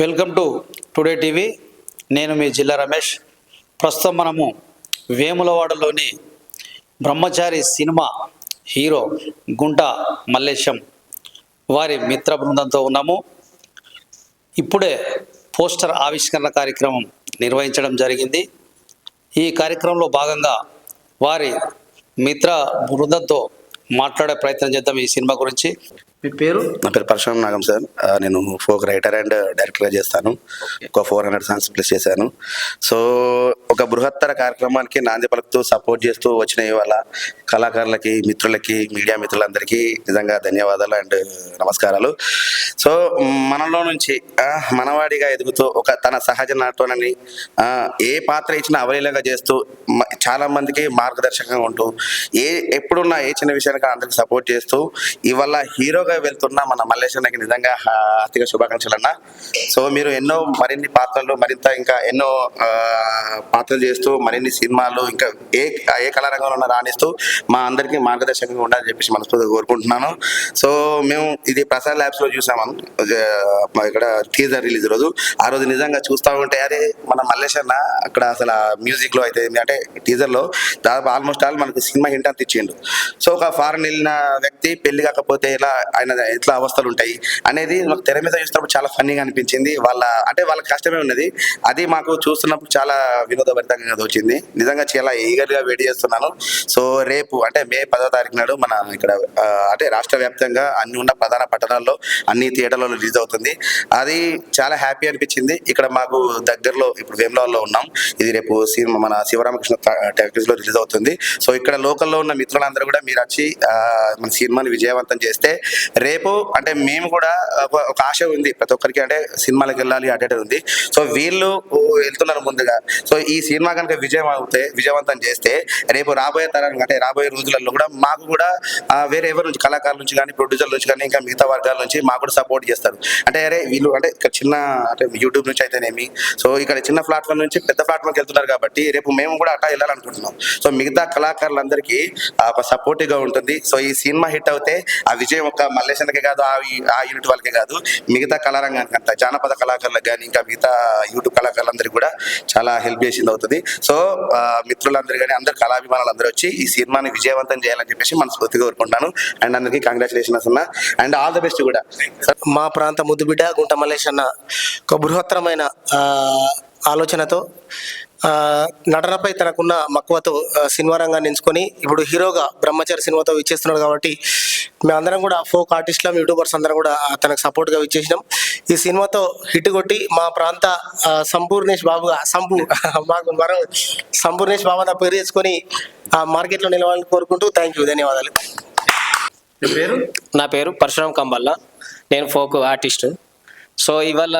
Welcome to today TV. నేను మీ జిల్లా రమేష్. ప్రస్తుతం మనము వేములవాడలోని బ్రహ్మచారి సినిమా హీరో గుంట మల్లేశం వారి మిత్ర బృందంతో ఉన్నాము. ఇప్పుడే పోస్టర్ ఆవిష్కరణ కార్యక్రమం నిర్వహించడం జరిగింది. ఈ కార్యక్రమంలో భాగంగా వారి మిత్ర బృందంతో మాట్లాడే ప్రయత్నం చేద్దాం ఈ సినిమా గురించి. మీ పేరు? నా పేరు పరశురామ్ నాగం సార్. నేను ఫోక్ రైటర్ అండ్ డైరెక్టర్గా చేస్తాను. ఒక ఫోర్ హండ్రెడ్ సాంగ్స్ ప్లేస్ చేశాను. సో ఒక బృహత్తర కార్యక్రమానికి నాంది పలుకుతూ సపోర్ట్ చేస్తూ వచ్చిన ఇవాళ కళాకారులకి మిత్రులకి మీడియా మిత్రులందరికీ నిజంగా ధన్యవాదాలు అండ్ నమస్కారాలు. సో మనలో నుంచి మనవాడిగా ఎదుగుతూ ఒక తన సహజ నాటోనని ఏ పాత్ర ఇచ్చినా అవలీలంగా చేస్తూ చాలా మందికి మార్గదర్శకంగా ఉంటూ ఏ ఎప్పుడున్నా ఏ చిన్న విషయానికి అందరికి సపోర్ట్ చేస్తూ ఇవాళ హీరోగా వెళ్తున్న మన మల్లేశ్వరకి నిజంగా హార్దిక శుభాకాంక్షలు అన్న సో మీరు ఎన్నో మరిన్ని పాత్రలు మరింత ఇంకా ఎన్నో పాత్రలు చేస్తూ మరిన్ని సినిమాలు ఇంకా ఏ ఏ కళారంగంలో రాణిస్తూ మా అందరికీ మార్గదర్శకంగా ఉండాలని చెప్పేసి మనస్ఫూర్తిగా కోరుకుంటున్నాను. సో మేము ఇది ప్రసాద్ ల్యాబ్స్లో చూసాము ఇక్కడ టీజర్ రిలీజ్ రోజు. ఆ రోజు నిజంగా చూస్తూ ఉంటే అరే మన మల్లేశ్వర అన్న అక్కడ అసలు మ్యూజిక్లో అయితే అంటే టీజర్లో దాదాపు ఆల్మోస్ట్ ఆల్ మనకు సినిమా హింట్ అంత ఇచ్చిండు. సో ఒక ఫారెన్ వెళ్ళిన వ్యక్తి పెళ్ళి కాకపోతే ఇలా ఆయన ఎట్లా అవస్థలు ఉంటాయి అనేది మాకు తెర మీద చూసినప్పుడు చాలా ఫన్నీగా అనిపించింది. వాళ్ళ అంటే వాళ్ళ కష్టమే ఉన్నది. అది మాకు చూస్తున్నప్పుడు చాలా వినోదభరితంగా వచ్చింది నిజంగా చాలా eager గా వెయిట్ చేస్తున్నాను. సో రేపు అంటే మే పదో తారీఖు నాడు మన ఇక్కడ అంటే రాష్ట్ర వ్యాప్తంగా అన్ని ఉన్న ప్రధాన పట్టణాల్లో అన్ని థియేటర్లలో రిలీజ్ అవుతుంది. అది చాలా హ్యాపీ అనిపించింది. ఇక్కడ మాకు దగ్గరలో ఇప్పుడు వేములవాడలో ఉన్నాం. ఇది రేపు సినిమా మన శివరామకృష్ణ టాకీస్లో రిలీజ్ అవుతుంది. సో ఇక్కడ లోకల్లో ఉన్న మిత్రులందరూ కూడా మీరు వచ్చి మన సినిమాని విజయవంతం చేస్తే రేపు అంటే మేము కూడా ఒక ఆశ ఉంది ప్రతి ఒక్కరికి అంటే సినిమాలకు వెళ్ళాలి అటే ఉంది. సో వీళ్ళు వెళ్తున్నారు ముందుగా. సో ఈ సినిమా కనుక విజయం అవుతే విజయవంతం చేస్తే రేపు రాబోయే తరానికి అంటే రాబోయే రోజులలో కూడా మాకు కూడా వేరే ఎవరి నుంచి కళాకారుల నుంచి కానీ ప్రొడ్యూసర్ల నుంచి కానీ ఇంకా మిగతా వర్గాల నుంచి మాకు కూడా సపోర్ట్ చేస్తారు. అంటే అరే వీళ్ళు అంటే ఇక్కడ చిన్న అంటే యూట్యూబ్ నుంచి అయితేనేమి సో ఇక్కడ చిన్న ప్లాట్ఫామ్ నుంచి పెద్ద ప్లాట్ఫామ్కి వెళ్తున్నారు కాబట్టి రేపు మేము కూడా అట్లా వెళ్ళాలనుకుంటున్నాం. సో మిగతా కళాకారులందరికీ ఆ, ఒక ఉంటుంది. సో ఈ సినిమా హిట్ అవుతే ఆ విజయం ఒక మల్లేశన్కే కాదు ఆ ఆ యూనిట్ వాళ్ళకే కాదు మిగతా కళారంగానికి అంత జానపద కళాకారులకు కానీ ఇంకా మిగతా యూట్యూబ్ కళాకారులందరికీ కూడా చాలా హెల్ప్ చేసింది అవుతుంది. సో మిత్రులందరూ కానీ అందరు కళాభిమానులు అందరూ వచ్చి ఈ సినిమాని విజయవంతం చేయాలని చెప్పేసి మనస్ఫూర్తిగా కోరుకుంటాను అండ్ అందరికీ కంగ్రాచులేషన్స్ అన్న. అండ్ ఆల్ ద బెస్ట్ కూడా. మా ప్రాంత ముద్దుబిడ్డ గుంట మల్లేశన్న ఒక బృహత్తరమైన ఆలోచనతో నటనపై తనకున్న మక్కువతో సినిమా రంగాన్ని ఎంచుకొని ఇప్పుడు హీరోగా బ్రహ్మచారి సినిమాతో ఇచ్చేస్తున్నాడు కాబట్టి మేమందరం కూడా ఫోక్ ఆర్టిస్టులం యూట్యూబర్స్ అందరం కూడా తనకు సపోర్ట్గా ఇచ్చేసినాం ఈ సినిమాతో హిట్ కొట్టి మా ప్రాంత సంపూర్ణేష్ బాబుగా సంపు మాకు మరో సంపూర్ణేష్ బాబు పేరు తెచ్చుకొని ఆ మార్కెట్లో నిలవాలని కోరుకుంటూ థ్యాంక్ యూ ధన్యవాదాలు. పేరు? నా పేరు పరశురామ్ కంబల్ల. నేను ఫోక్ ఆర్టిస్ట్. సో ఇవాళ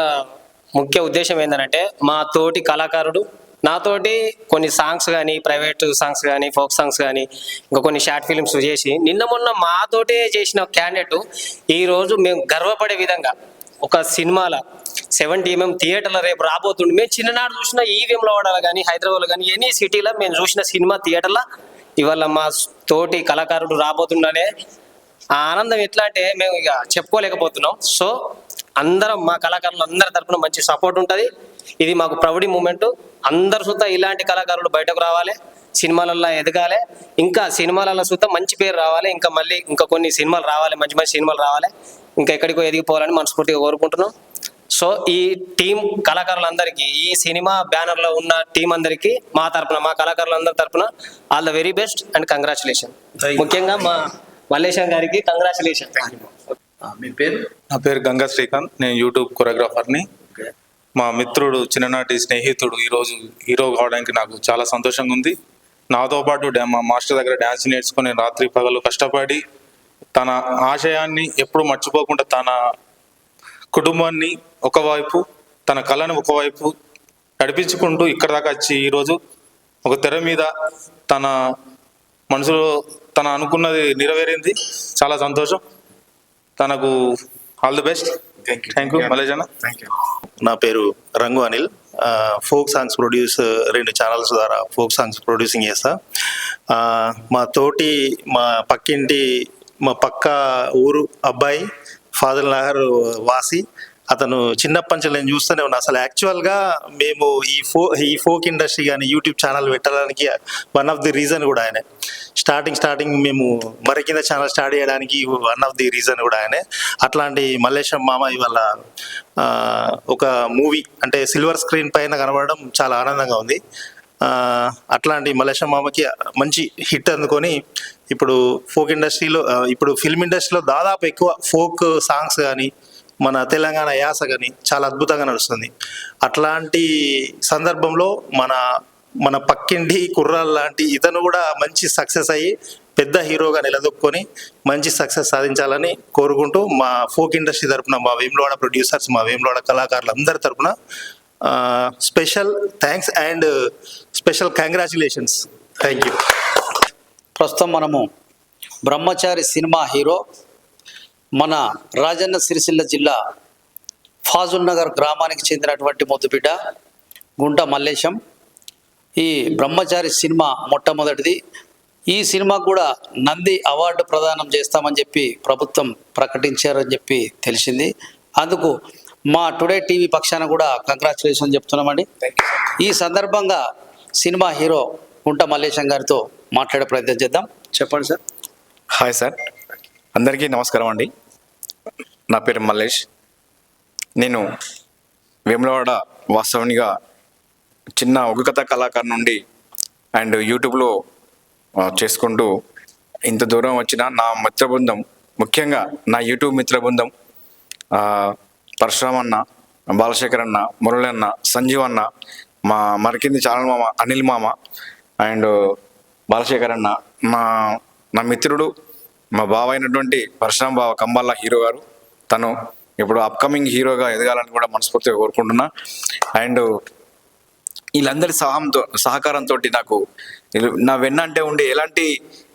ముఖ్య ఉద్దేశం ఏంటంటే మా తోటి కళాకారుడు నాతోటి కొన్ని సాంగ్స్ కానీ ప్రైవేట్ సాంగ్స్ కానీ ఫోక్ సాంగ్స్ కానీ ఇంకా కొన్ని షార్ట్ ఫిలిమ్స్ చేసి నిన్న మొన్న మాతోటే చేసిన క్యాండిడేట్ ఈరోజు మేము గర్వపడే విధంగా ఒక సినిమాల సెవెంటీ ఎంఎం థియేటర్లో రేపు రాబోతుండే. మేము చిన్ననాడు చూసిన ఈవీఎంలో వాడాలి కానీ హైదరాబాద్లో కానీ ఎనీ సిటీలో మేము చూసిన సినిమా థియేటర్లో ఇవాళ మా తోటి కళాకారుడు రాబోతుండనే ఆ ఆనందం ఎట్లా అంటే మేము ఇక చెప్పుకోలేకపోతున్నాం. సో అందరం మా కళాకారులు అందరి తరపున మంచి సపోర్ట్ ఉంటుంది. ఇది మాకు ప్రౌడీ మూమెంట్. అందరు సుత ఇలాంటి కళాకారులు బయటకు రావాలి సినిమాలలో ఎదగాలి ఇంకా సినిమాలలో సుత మంచి పేరు రావాలి ఇంకా మళ్ళీ ఇంకా కొన్ని సినిమాలు రావాలి మంచి మంచి సినిమాలు రావాలి ఇంకా ఎక్కడికో ఎదిగిపోవాలని మనస్ఫూర్తిగా కోరుకుంటున్నాం. సో ఈ టీం కళాకారులందరికీ ఈ సినిమా బ్యానర్లో ఉన్న టీం అందరికీ మా తరపున మా కళాకారులందరి తరపున all the very best and congratulation. ముఖ్యంగా మా మల్లేశం గారికి కంగ్రాచులేషన్. మీ పేరు? నా పేరు గంగా శ్రీకాంత్ నేను యూట్యూబ్ కొరియోగ్రాఫర్ని. మా మిత్రుడు చిన్ననాటి స్నేహితుడు ఈరోజు హీరో కావడానికి నాకు చాలా సంతోషంగా ఉంది. నాతో పాటు డా- మా మాస్టర్ దగ్గర డ్యాన్స్ నేర్చుకుని రాత్రి పగలు కష్టపడి తన ఆశయాన్ని ఎప్పుడు మర్చిపోకుండా తన కుటుంబాన్ని ఒకవైపు తన కళను ఒకవైపు నడిపించుకుంటూ ఇక్కడ దాకా వచ్చి ఈరోజు ఒక తెర మీద తన మనసులో తన అనుకున్నది నెరవేరింది. చాలా సంతోషం. తనకు all the best. Thank you మలేజన నా పేరు Rangu Anil. Folk songs produce రెండు ఛానల్స్ ద్వారా ఫోక్ సాంగ్స్ ప్రొడ్యూసింగ్ చేస్తా. మా తోటి మా పక్కింటి మా పక్క ఊరు అబ్బాయి ఫాదర్ నగర్ వాసి అతను చిన్నప్పటి నుంచి నేను చూస్తూనే ఉన్నా. అసలు యాక్చువల్గా మేము ఈ ఫో ఈ ఫోక్ ఇండస్ట్రీ కానీ యూట్యూబ్ ఛానల్ పెట్టడానికి వన్ ఆఫ్ ది రీజన్ కూడా ఆయనే. స్టార్టింగ్ స్టార్టింగ్ మేము మరి కింద ఛానల్ స్టార్ట్ చేయడానికి వన్ ఆఫ్ ది రీజన్ కూడా ఆయనే. అట్లాంటి మల్లేశం మామ ఇవాళ ఒక మూవీ అంటే సిల్వర్ స్క్రీన్ పైన కనబడడం చాలా ఆనందంగా ఉంది. అట్లాంటి మలేషియా మామకి మంచి హిట్ అందుకొని ఇప్పుడు ఫోక్ ఇండస్ట్రీలో ఇప్పుడు ఫిల్మ్ ఇండస్ట్రీలో దాదాపు ఎక్కువ ఫోక్ సాంగ్స్ కానీ మన తెలంగాణ యాస కానీ చాలా అద్భుతంగా నడుస్తుంది. అట్లాంటి సందర్భంలో మన మన పక్కింటి కుర్రాల్ లాంటి ఇతను కూడా మంచి సక్సెస్ అయ్యి పెద్ద హీరోగా నిలదొక్కుని మంచి సక్సెస్ సాధించాలని కోరుకుంటూ మా ఫోక్ ఇండస్ట్రీ తరపున మా వేములవాడ ప్రొడ్యూసర్స్ మా వేములవాడ కళాకారులు అందరి తరఫున special thanks and special congratulations. Thank you. ప్రస్తుతం మనము బ్రహ్మచారి సినిమా హీరో మన రాజన్న సిరిసిల్ల జిల్లా ఫాజుల్ నగర్ గ్రామానికి చెందినటువంటి మొద్దుబిడ్డ గుంట మల్లేశం. ఈ బ్రహ్మచారి సినిమా మొట్టమొదటిది. ఈ సినిమా కూడా నంది అవార్డు ప్రదానం చేస్తామని చెప్పి ప్రభుత్వం ప్రకటించారని చెప్పి తెలిసింది. అందుకు మా టుడే టీవీ పక్షాన కూడా కంగ్రాచులేషన్ చెప్తున్నామండి. ఈ సందర్భంగా సినిమా హీరో గుంట మల్లేశం గారితో మాట్లాడే ప్రయత్నం చేద్దాం. చెప్పండి సార్. Hi sir. అందరికీ నమస్కారం అండి. నా పేరు మల్లేష్. నేను వేములవాడ వాస్తవునిగా చిన్న ఒక కథ కళాకారు నుండి అండ్ యూట్యూబ్లో చేసుకుంటూ ఇంత దూరం వచ్చిన నా మిత్ర బృందం ముఖ్యంగా నా యూట్యూబ్ మిత్ర బృందం పరశురామ్ అన్న బాలశేఖర్ అన్న మురళి అన్న సంజీవ్ అన్న మా మరికింది ఛానల్ మామ అనిల్ మామ అండ్ బాలశేఖర్ అన్న మా నా మిత్రుడు మా బావ అయినటువంటి పరశురామ్ బావ కంబాల హీరో గారు తను ఇప్పుడు అప్కమింగ్ హీరోగా ఎదగాలని కూడా మనస్ఫూర్తిగా కోరుకుంటున్నా. అండ్ వీళ్ళందరి సహాయంతో సహకారంతో నాకు నా వెన్న అంటే ఉండి ఎలాంటి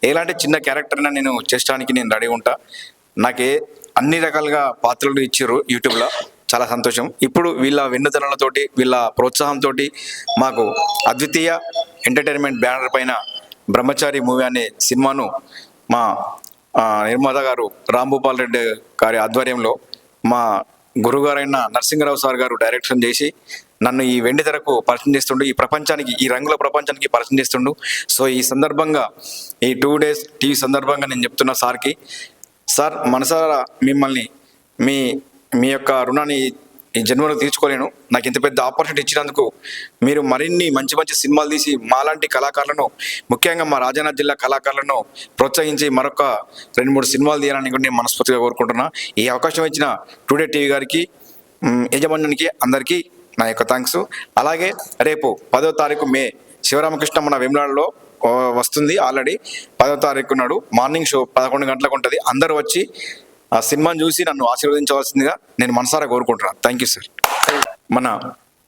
ఎలాంటి చిన్న క్యారెక్టర్న నేను చేసడానికి నేను రెడీ ఉంటా. నాకే అన్ని రకాలుగా పాత్రలు ఇచ్చారు యూట్యూబ్లో చాలా సంతోషం. ఇప్పుడు వీళ్ళ వెన్నుతనాలతోటి వీళ్ళ ప్రోత్సాహంతో మాకు అద్వితీయ ఎంటర్టైన్మెంట్ బ్యానర్ పైన బ్రహ్మచారి మూవీ అనే సినిమాను మా నిర్మాత గారు రాంభూపాల్ రెడ్డి గారి ఆధ్వర్యంలో మా గురుగారైన నరసింహరావు సార్ గారు డైరెక్షన్ చేసి నన్ను ఈ వెండి తెరకు పరిచయం చేస్తుండు ఈ ప్రపంచానికి ఈ రంగుల ప్రపంచానికి పరిచయం చేస్తుండు. సో ఈ సందర్భంగా ఈ టూ డేస్ టీవీ సందర్భంగా నేను చెప్తున్నా సార్కి. సార్ మనసారా మిమ్మల్ని మీ మీ యొక్క రుణాన్ని ఈ జన్మలో తీర్చుకోలేను. నాకు ఇంత పెద్ద ఆపర్చునిటీ ఇచ్చినందుకు మీరు మరిన్ని మంచి మంచి సినిమాలు తీసి మాలాంటి కళాకారులను ముఖ్యంగా మా రాజానాథ్ జిల్లా కళాకారులను ప్రోత్సహించి మరొక రెండు మూడు సినిమాలు తీయాలని కూడా నేను మనస్ఫూర్తిగా కోరుకుంటున్నా. ఈ అవకాశం ఇచ్చిన టుడే టీవీ గారికి యజమానునికి అందరికీ నా యొక్క థ్యాంక్స్ అలాగే రేపు పదో తారీఖు మే శివరామకృష్ణ మన వేములాడలో వస్తుంది ఆల్రెడీ. పదో తారీఖు నాడు మార్నింగ్ షో పదకొండు గంటలకు ఉంటుంది. అందరూ వచ్చి ఆ సినిమాను చూసి నన్ను ఆశీర్వదించవలసిందిగా నేను మనసారా కోరుకుంటున్నాను థ్యాంక్ యూ సార్ మన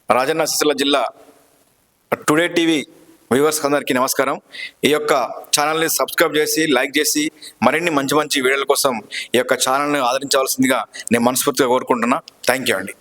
రాజన్న సిరిసిల్ల జిల్లా టుడే టీవీ వ్యూవర్స్ అందరికీ నమస్కారం. ఈ యొక్క ఛానల్ని సబ్స్క్రైబ్ చేసి లైక్ చేసి మరిన్ని మంచి మంచి వీడియోల కోసం ఈ యొక్క ఛానల్ని ఆదరించవలసిందిగా నేను మనస్ఫూర్తిగా కోరుకుంటున్నా. థ్యాంక్ యూ అండి.